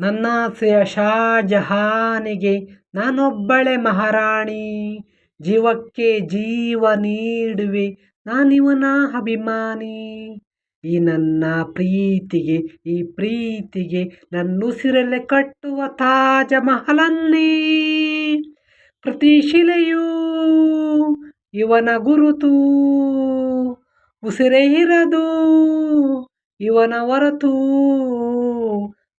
ನನ್ನಾಸೆಯ ಶಾಜಹಾನಿಗೆ ನಾನೊಬ್ಬಳೆ ಮಹಾರಾಣಿ. ಜೀವಕ್ಕೆ ಜೀವ ನೀಡುವೆ ನಾನಿವನ ಅಭಿಮಾನಿ. ಈ ನನ್ನ ಪ್ರೀತಿಗೆ, ಈ ಪ್ರೀತಿಗೆ ನನ್ನುಸಿರಲ್ಲೇ ಕಟ್ಟುವ ತಾಜ ಮಹಲನ್ನೇ. ಪ್ರತಿ ಶಿಲೆಯೂ ಇವನ ಗುರುತು, ಉಸಿರೇ ಇರದು ಇವನ ಹೊರತು.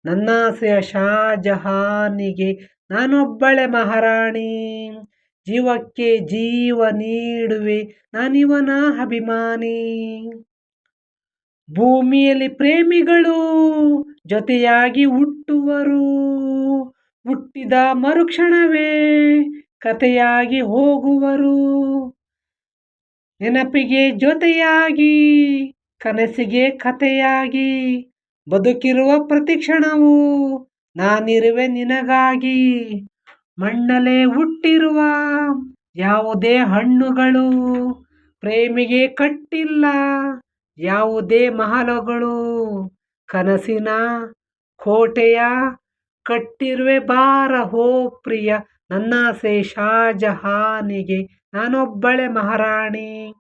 ನನ್ನಾಸೆಯ ಶಾಜಹಾನಿಗೆ ನಾನೊಬ್ಬಳೆ ಮಹಾರಾಣಿ. ಜೀವಕ್ಕೆ ಜೀವ ನೀಡುವೆ ನಾನಿವನ ಅಭಿಮಾನಿ. ಭೂಮಿಯಲ್ಲಿ ಪ್ರೇಮಿಗಳು ಜೊತೆಯಾಗಿ ಹುಟ್ಟುವರು. ಹುಟ್ಟಿದ ಮರುಕ್ಷಣವೇ ಕಥೆಯಾಗಿ ಹೋಗುವರು. ನೆನಪಿಗೆ ಜೊತೆಯಾಗಿ, ಕನಸಿಗೆ ಕಥೆಯಾಗಿ ಬದುಕಿರುವ ಪ್ರತಿ ಕ್ಷಣವೂ ನಾನಿರುವೆ ನಿನಗಾಗಿ. ಮಣ್ಣಲೇ ಹುಟ್ಟಿರುವ ಯಾವುದೇ ಹಣ್ಣುಗಳು ಪ್ರೇಮಿಗೆ ಕಟ್ಟಿಲ್ಲ. ಯಾವುದೇ ಮಹಲಗಳು ಕನಸಿನ ಕೋಟೆಯ ಕಟ್ಟಿರುವೆ. ಬಾರ ಹೋ ಪ್ರಿಯ ನನ್ನಾಸೆ ಶಾಜಹಾನಿಗೆ ನಾನೊಬ್ಬಳೆ ಮಹಾರಾಣಿ.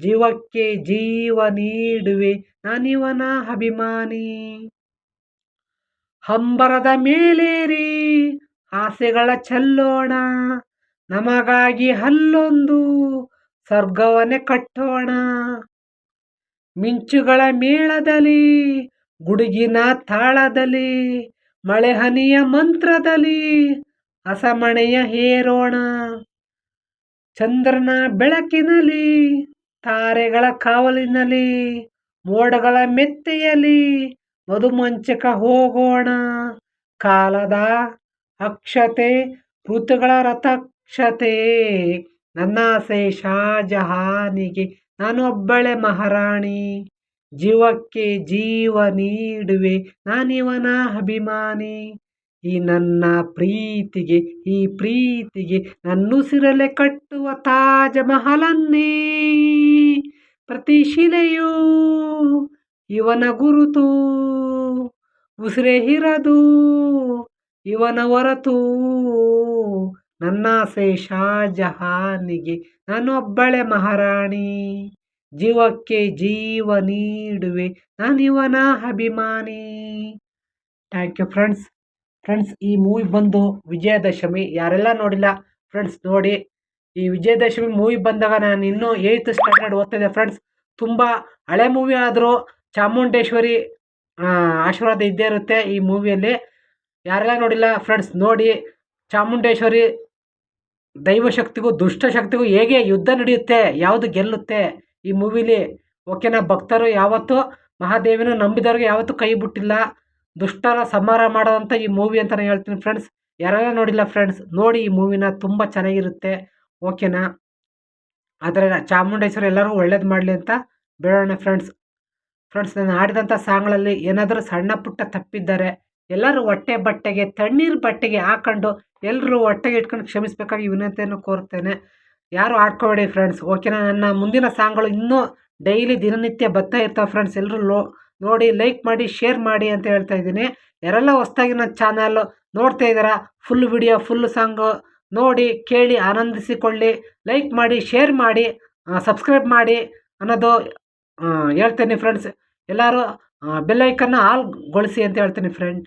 ಜೀವಕ್ಕೆ ಜೀವ ನೀಡುವೆ ನಾನಿವನ ಅಭಿಮಾನಿ. ಹಂಬರದ ಮೇಲೇರಿ, ಆಸೆಗಳ ಚೆಲ್ಲೋಣ, ನಮಗಾಗಿ ಹಲ್ಲೊಂದು ಸ್ವರ್ಗವನೆ ಕಟ್ಟೋಣ. ಮಿಂಚುಗಳ ಮೇಳದಲ್ಲಿ, ಗುಡುಗಿನ ತಾಳದಲ್ಲಿ ಮಳೆಹನಿಯ ಮಂತ್ರದಲ್ಲಿ ಅಸಮಣೆಯ ಹೇರೋಣ. ಚಂದ್ರನ ಬೆಳಕಿನಲ್ಲಿ ತಾರೆಗಳ ಕಾವಲಿನಲ್ಲಿ, ಮೋಡಗಳ ಮೆತ್ತೆಯಲ್ಲಿ ಮಧುಮಂಚಕ ಹೋಗೋಣ. ಕಾಲದ ಅಕ್ಷತೆ, ಋತುಗಳ ರಥಕ್ಷತೆ. ನನ್ನಾಸೆ ಶಾಜಹಾನಿಗೆ ನಾನು ಒಬ್ಬಳೆ ಮಹಾರಾಣಿ. ಜೀವಕ್ಕೆ ಜೀವ ನೀಡುವೆ ನಾನಿವನ ಅಭಿಮಾನಿ. ಈ ನನ್ನ ಪ್ರೀತಿಗೆ, ಈ ಪ್ರೀತಿಗೆ ನನ್ನುಸಿರಲೆ ಕಟ್ಟುವ ತಾಜ ಮಹಲನ್ನೇ. ಪ್ರತಿ ಶಿಲೆಯೂ ಇವನ ಗುರುತು, ಉಸಿರೇ ಹಿರದು ಇವನ ಹೊರತು ನನ್ನಾಸೆ ಶಾಜಹಾನಿಗೆ ನಾನೊಬ್ಬಳೆ ಮಹಾರಾಣಿ. ಜೀವಕ್ಕೆ ಜೀವ ನೀಡುವೆ ನಾನಿವನ ಅಭಿಮಾನಿ. ಥ್ಯಾಂಕ್ ಯು ಫ್ರೆಂಡ್ಸ್ ಫ್ರೆಂಡ್ಸ್ ಈ ಮೂವಿ ಬಂದು ವಿಜಯದಶಮಿ, ಯಾರೆಲ್ಲ ನೋಡಿಲ್ಲ ಫ್ರೆಂಡ್ಸ್ ನೋಡಿ. ಈ ವಿಜಯದಶಮಿ ಮೂವಿ ಬಂದಾಗ ನಾನು ಇನ್ನೂ ಏಯ್ತ್ ಸ್ಟ್ಯಾಂಡರ್ಡ್ ಓದ್ತಿದ್ದೆ ಫ್ರೆಂಡ್ಸ್ ತುಂಬ ಹಳೆ ಮೂವಿ ಆದರೂ ಚಾಮುಂಡೇಶ್ವರಿ ಆಶೀರ್ವಾದ ಇದ್ದೇ ಇರುತ್ತೆ ಈ ಮೂವಿಯಲ್ಲಿ ಯಾರೆಲ್ಲ ನೋಡಿಲ್ಲ ಫ್ರೆಂಡ್ಸ್ ನೋಡಿ. ಚಾಮುಂಡೇಶ್ವರಿ ದೈವಶಕ್ತಿಗೂ ದುಷ್ಟಶಕ್ತಿಗೂ ಹೇಗೆ ಯುದ್ಧ ನಡೆಯುತ್ತೆ, ಯಾವುದು ಗೆಲ್ಲುತ್ತೆ ಈ ಮೂವಿಲಿ ಓಕೆನಾ, ಭಕ್ತರು ಯಾವತ್ತೂ, ಮಹಾದೇವಿನ ನಂಬಿದವ್ರಿಗೆ ಯಾವತ್ತೂ ಕೈ ಬಿಟ್ಟಿಲ್ಲ. ದುಷ್ಟರ ಸಂಹಾರ ಮಾಡೋವಂಥ ಈ ಮೂವಿ ಅಂತಲೇ ಹೇಳ್ತೀನಿ ಫ್ರೆಂಡ್ಸ್ ಯಾರೆಲ್ಲ ನೋಡಿಲ್ಲ ಫ್ರೆಂಡ್ಸ್ ನೋಡಿ ಈ ಮೂವಿನ ತುಂಬ ಚೆನ್ನಾಗಿರುತ್ತೆ. ಓಕೆನಾ ಆದರೆ ಚಾಮುಂಡೇಶ್ವರಿ ಎಲ್ಲರೂ ಒಳ್ಳೇದು ಮಾಡಲಿ ಅಂತ ಬೇಡೋಣ ಫ್ರೆಂಡ್ಸ್ ಫ್ರೆಂಡ್ಸ್ ನಾನು ಆಡಿದಂಥ ಸಾಂಗ್ಗಳಲ್ಲಿ ಏನಾದರೂ ಸಣ್ಣ ಪುಟ್ಟ ತಪ್ಪಿದ್ದಾರೆ ಎಲ್ಲರೂ ಹೊಟ್ಟೆ ಬಟ್ಟೆಗೆ, ತಣ್ಣೀರು ಬಟ್ಟೆಗೆ ಹಾಕೊಂಡು ಎಲ್ಲರೂ ಹೊಟ್ಟೆಗೆ ಇಟ್ಕೊಂಡು ಕ್ಷಮಿಸಬೇಕಾಗಿ ವಿನಂತಿಯನ್ನು ಕೋರ್ತೇನೆ ಯಾರು ಆಡ್ಕೋಬೇಡಿ ಫ್ರೆಂಡ್ಸ್ ಓಕೆನಾ ನನ್ನ ಮುಂದಿನ ಸಾಂಗ್ಗಳು ಇನ್ನೂ ಡೈಲಿ ದಿನನಿತ್ಯ ಬರ್ತಾ ಇರ್ತಾವೆ ಫ್ರೆಂಡ್ಸ್ ಎಲ್ಲರೂ ಲೋ ನೋಡಿ ಲೈಕ್ ಮಾಡಿ ಶೇರ್ ಮಾಡಿ ಅಂತ ಹೇಳ್ತಾ ಇದ್ದೀನಿ. ಯಾರೆಲ್ಲ ಹೊಸ್ದಾಗಿ ನನ್ನ ಚಾನಲ್ ನೋಡ್ತಾ ಇದ್ದೀರಾ ಫುಲ್ ವಿಡಿಯೋ ಫುಲ್ ಸಾಂಗು ನೋಡಿ, ಕೇಳಿ, ಆನಂದಿಸಿಕೊಳ್ಳಿ ಲೈಕ್ ಮಾಡಿ ಶೇರ್ ಮಾಡಿ ಸಬ್ಸ್ಕ್ರೈಬ್ ಮಾಡಿ ಅನ್ನೋದು ಹೇಳ್ತೀನಿ ಫ್ರೆಂಡ್ಸ್ ಎಲ್ಲರೂ ಬೆಲ್ಲೈಕನ್ನ ಆಲ್ಗೊಳಿಸಿ ಅಂತ ಹೇಳ್ತೀನಿ ಫ್ರೆಂಡ್